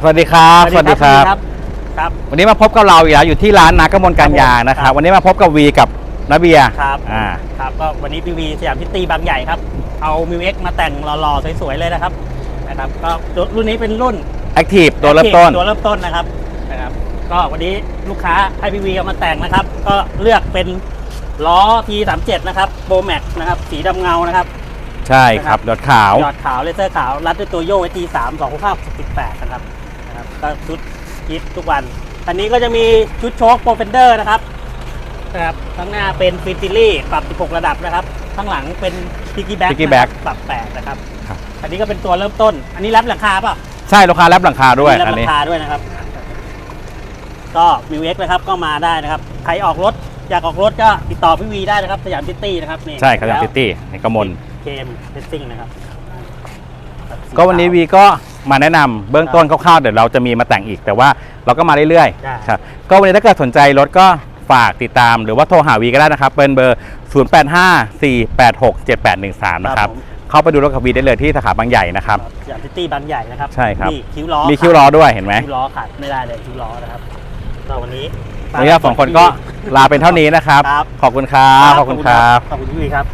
สวัสดีครับ สวัสดีครับ ครับ วันนี้มาพบกับเราอีกแล้วอยู่ที่ร้านนากมลการยางนะคครัรับบวันนี้มาพบกับวีกับนาเบียร์ครับอ่าครับก็วันนี้พีวีสยามพิตตี้บางใหญ่ครับ เอามิวเอ็กมาแต่งหล่อๆสวยๆเลยนะครับนะครับก็รุ่นนี้เป็นรุ่นแอคทีฟตัวเริ่มต้นตัวเริ่มต้นนะครับนะครับ ก็วันนี้ลูกค้าให้พีวีเอามาแต่งนะครับ ก็เลือกเป็นล้อ T37 นะครับโบแม็กนะครับสีดำเงานะครับ ใช่ครับดอดขาว ยอดขาวเลเซอร์ขาว รัดด้วยตัวโยก T3 2 5 18นะครับ นะครับก็ชุดคิดทุกวันอันนี้ก็จะมีชุดโชคโปรเฟนเดอร์นะครับนะครับข้างหน้าเป็นฟิติลี่ปรับ 16 ระดับนะครับ ข้างหลังเป็นพิกกี้แบ็ก Piggyback ปรับ 8 นะครับ ครับ อันนี้ก็เป็นตัวเริ่มต้น อันนี้รับราคาเปล่ะใช่ลูกค้ารับหลังคาด้วยรับอันนี้ราคาด้วยนะครับ ก็มิวเอ็กนะครับก็มาได้นะครับ ใครออกรถ อยากออกรถก็ติดต่อพี่วีได้นะครับ สยามซิตี้นะครับนี่ใช่ครับอย่างซิตี้ในกมลเกมเทสติ้งนะครับก็วันนี้วีก็ มาแนะนำเบื้องต้นคร่าวๆเดี๋ยวเราจะมีมาแต่งอีกแต่ว่าเราก็มาเรื่อยได้ ๆครับก็วันนี้ถ้าเกิดสนใจรถก็ฝากติดตามหรือว่าโทรหาวีก็ได้นะครับเป็นเบอร์ 0854867813 นะครับผม เข้าไปดูรถกับวีได้เลยที่สาขาบางใหญ่นะครับ สยามซิตี้บางใหญ่นะครับใช่ครับ นี่คิ้วล้อมีคิ้วล้อด้วยเห็นไหมคิ้วล้อขาดไม่ได้เลยคิ้วล้อนะครับก็วันนี้วันนี้เราสองคนก็ลาเป็นเท่านี้นะครับ ครับ ขอบคุณครับ ขอบคุณครับ ขอบคุณพี่วีครับ